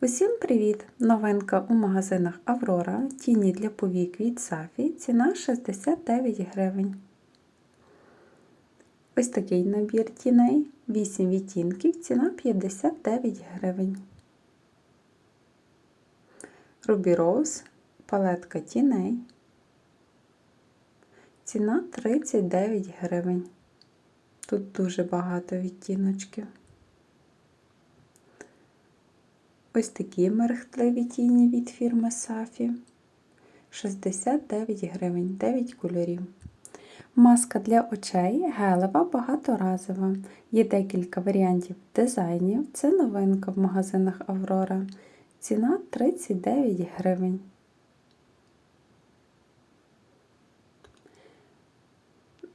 Усім привіт! Новинка у магазинах Аврора. Тіні для повік від Сафі. Ціна 69 гривень. Ось такий набір тіней. 8 відтінків, ціна 59 гривень. Ruby Rose, палетка тіней. Ціна 39 гривень. Тут дуже багато відтіночків. Ось такі мерехтливі тіні від фірми Сафі. 69 гривень, 9 кольорів. Маска для очей гелева багаторазова. Є декілька варіантів дизайнів. Це новинка в магазинах Аврора. Ціна 39 гривень.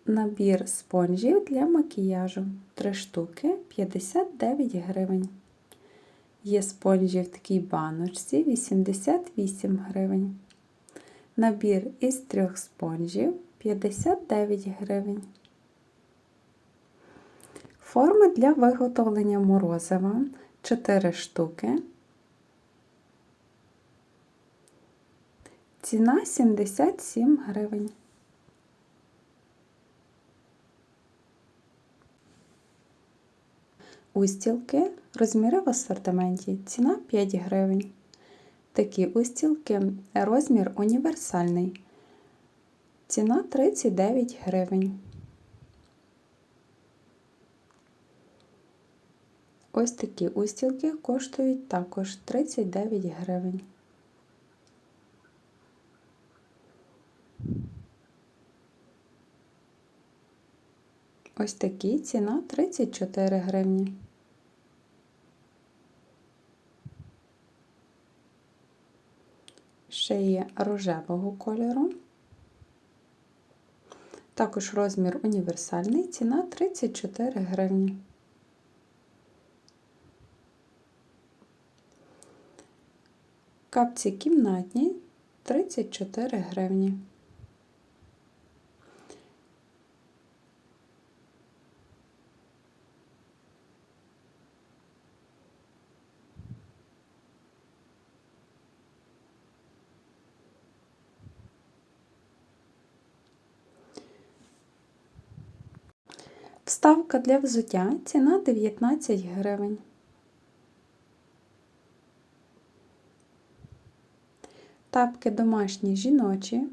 Набір спонжів для макіяжу. 3 штуки 59 гривень. Є спонжі в такій баночці 88 гривень. Набір із трьох спонжів 59 гривень. Форми для виготовлення морозива 4 штуки. Ціна 77 гривень. Устілки, розміри в асортименті, ціна 5 гривень. Такі устілки, розмір універсальний. Ціна 39 гривень. Ось такі устілки коштують також 39 гривень. Ось такі ціна 34 гривні. Ще є рожевого кольору. Також розмір універсальний, ціна 34 гривні. Капці кімнатні 34 гривні. Вставка для взуття ціна 19 гривень. Тапки домашні жіночі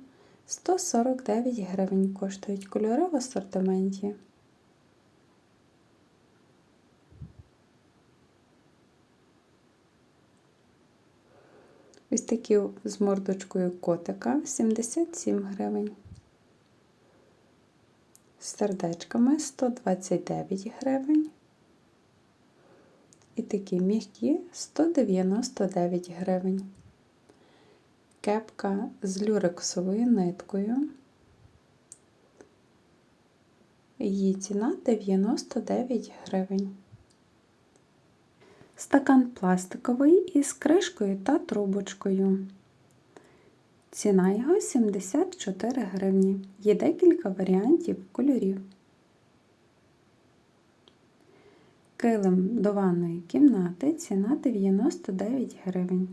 149 гривень коштують кольори в асортименті. Ось такі з мордочкою котика 77 гривень з сердечками 129 гривень. І такі м'які 199 гривень. Кепка з люрексовою ниткою. Її ціна 99 гривень. Стакан пластиковий із кришкою та трубочкою. Ціна його 74 гривні. Є декілька варіантів кольорів. Килим до ванної кімнати ціна 99 гривень.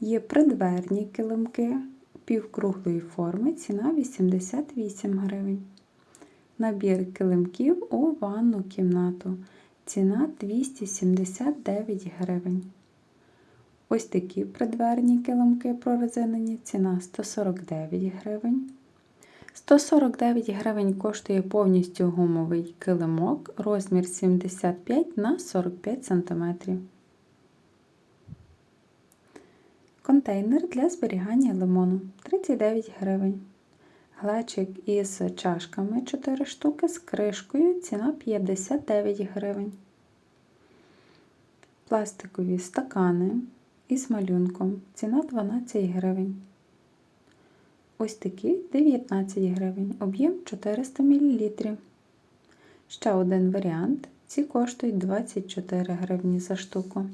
Є придверні килимки півкруглої форми, ціна 88 гривень. Набір килимків у ванну кімнату. Ціна 279 гривень. Ось такі придверні килимки прорезинені, ціна 149 гривень. 149 гривень коштує повністю гумовий килимок, розмір 75 на 45 см. Контейнер для зберігання лимону 39 гривень. Глечик із чашками 4 штуки з кришкою, ціна 59 гривень. Пластикові стакани із малюнком. Ціна 12 гривень. Ось такі 19 гривень, об'єм 400 мл. Ще один варіант. Ці коштують 24 гривні за штуку.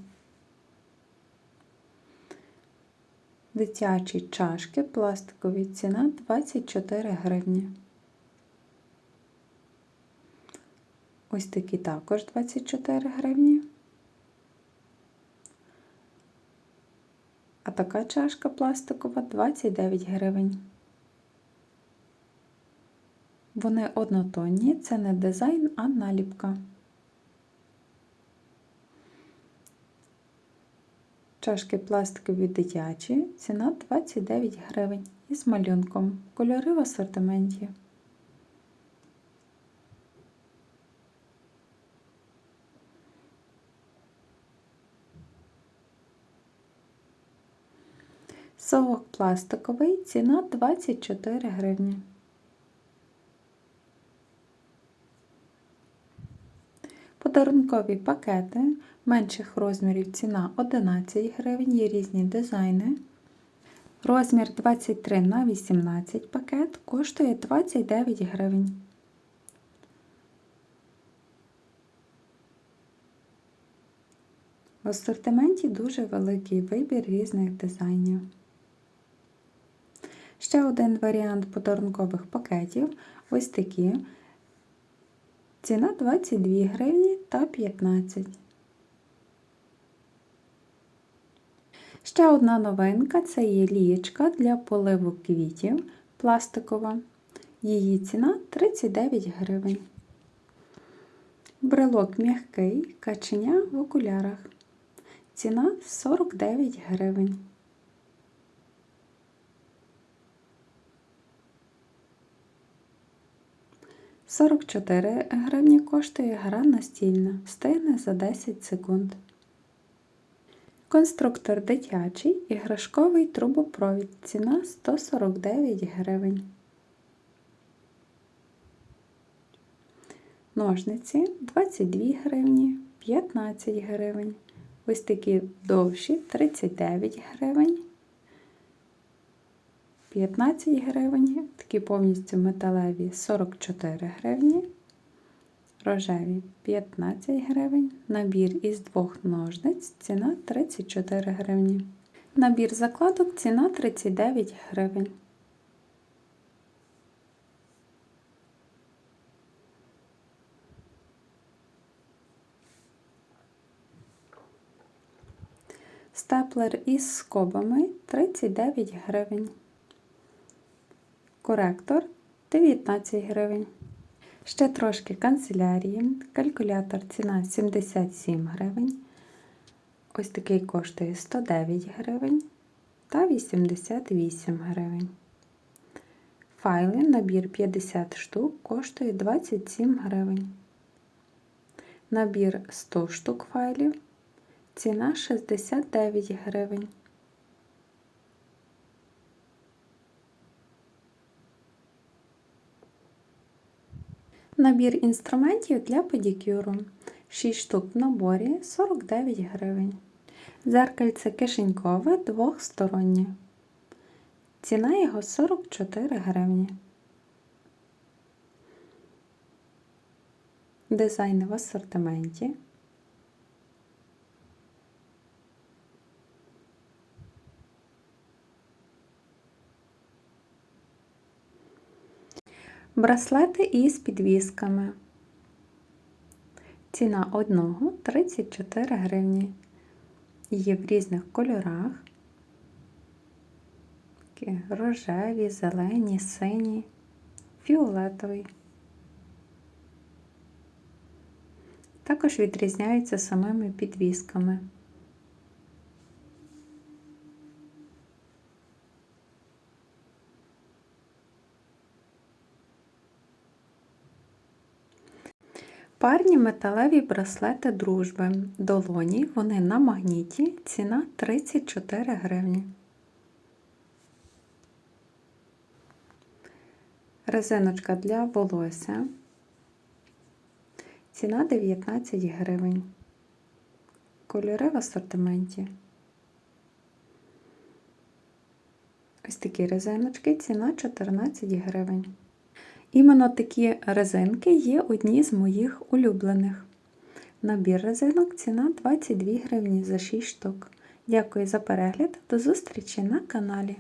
Дитячі чашки пластикові ціна 24 гривні. Ось такі також 24 гривні. Така чашка пластикова 29 гривень. Вони однотонні, це не дизайн, а наліпка. Чашки пластикові дитячі, ціна 29 гривень із малюнком. Кольори в асортименті. Совок пластиковий, ціна 24 гривні. Подарункові пакети менших розмірів ціна 11 гривень, є різні дизайни. Розмір 23 на 18 пакет коштує 29 гривень. В асортименті дуже великий вибір різних дизайнів. Ще один варіант подарункових пакетів ось такі. Ціна 22 гривні та 15. Ще одна новинка це є лієчка для поливу квітів пластикова. Її ціна 39 гривень. Брелок м'який, каченя в окулярах. Ціна 49 гривень. Сорок чотири гривні коштує гра настільна, встигне за 10 секунд. Конструктор дитячий, іграшковий трубопровід. Ціна 149 гривень. Ножниці 22 гривні, 15 гривень. Такі довші 39 гривень, 15 гривень, такі повністю металеві 44 гривні, рожеві 15 гривень, набір із двох ножниць ціна 34 гривні. Набір закладок ціна 39 гривень. Степлер із скобами 39 гривень. Коректор 19 гривень. Ще трошки канцелярії. Калькулятор ціна 77 гривень. Ось такий коштує 109 гривень та 88 гривень. Файли, набір 50 штук коштує 27 гривень. Набір 100 штук файлів Ціна 69 гривень. Набір інструментів для педикюру. 6 штук в наборі 49 гривень. Зеркальце кишенькове двохстороннє. Ціна його 44 гривні. Дизайни в асортименті. Браслети із підвісками. Ціна одного 34 гривні. Є в різних кольорах. Рожеві, зелені, сині, фіолетовий. Також відрізняються самими підвісками. Парні металеві браслети дружби. Долоні, вони на магніті, ціна 34 гривні. Резиночка для волосся. Ціна 19 гривень. Кольори в асортименті. Ось такі резиночки, ціна 14 гривень. Іменно такі резинки є одні з моїх улюблених. Набір резинок ціна 22 гривні за 6 штук. Дякую за перегляд, до зустрічі на каналі.